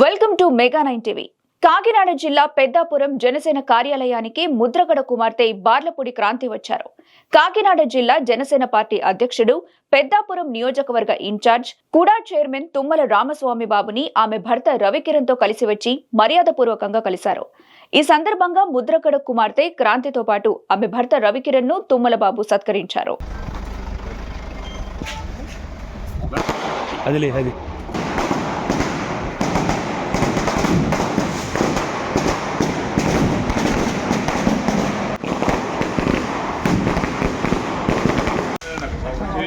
Welcome to mega nine TV. Kakinada జిల్లా పెద్దాపురం జనసేన కార్యాలయానికి ముద్రగడ కుమార్తె బార్లపూడి క్రాంతి వచ్చారు. కాకినాడ జిల్లా జనసేన పార్టీ అధ్యక్షుడు పెద్దాపురం నియోజకవర్గ ఇన్ఛార్జ్ కుడా చైర్మన్ తుమ్మల రామస్వామి బాబుని ఆమె భర్త రవికిరణ్తో కలిసి వచ్చి మర్యాదపూర్వకంగా కలిశారు. ఈ సందర్భంగా ముద్రగడ కుమార్తె క్రాంతితో పాటు ఆమె భర్త రవికిరణ్ను తుమ్మల బాబు సత్కరించారు.